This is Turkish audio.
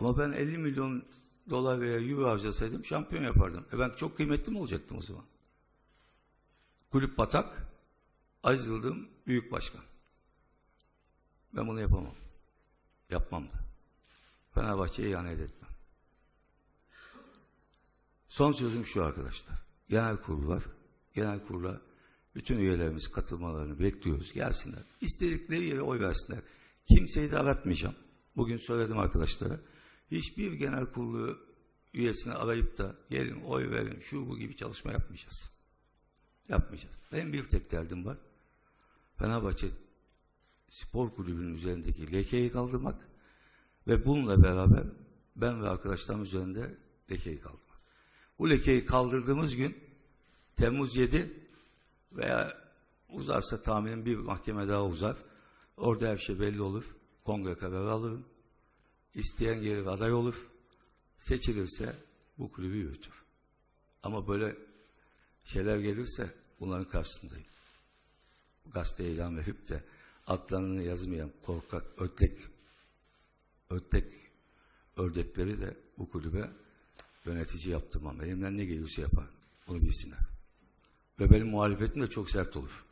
Ama ben 50 milyon dolar veya euro harcasaydım şampiyon yapardım. E ben çok kıymetli mi olacaktım o zaman? Kulüp batak, Aziz Yıldırım büyük başkan. Ben bunu yapamam. Yapmam da. Fenerbahçe'ye ihanet etmem. Son sözüm şu arkadaşlar. Genel kurullar, genel kurula bütün üyelerimiz katılmalarını bekliyoruz. Gelsinler. İstedikleri yere oy versinler. Kimseyi de aratmayacağım. Bugün söyledim arkadaşlara. Hiçbir genel kurulu üyesini arayıp da gelin oy verin şu bu gibi çalışma yapmayacağız. Yapmayacağız. Benim bir tek derdim var. Fenerbahçe Spor Kulübü'nün üzerindeki lekeyi kaldırmak ve bununla beraber ben ve arkadaşlarım üzerinde lekeyi kaldırmak. Bu lekeyi kaldırdığımız gün Temmuz 7 veya uzarsa tahminim bir mahkeme daha uzar. Orada her şey belli olur. Kongre kararı alırım. İsteyen gelir aday olur. Seçilirse bu kulübü yürütür. Ama böyle şeyler gelirse bunların karşısındayım. Gazete ilan verip de adlarını yazmayan korkak, ötlek, ötlek ördekleri de bu kulübe yönetici yaptırmam. Elimden ne geliyorsa yaparım. Bunu bilsinler. Ve benim muhalefetim de çok sert olur.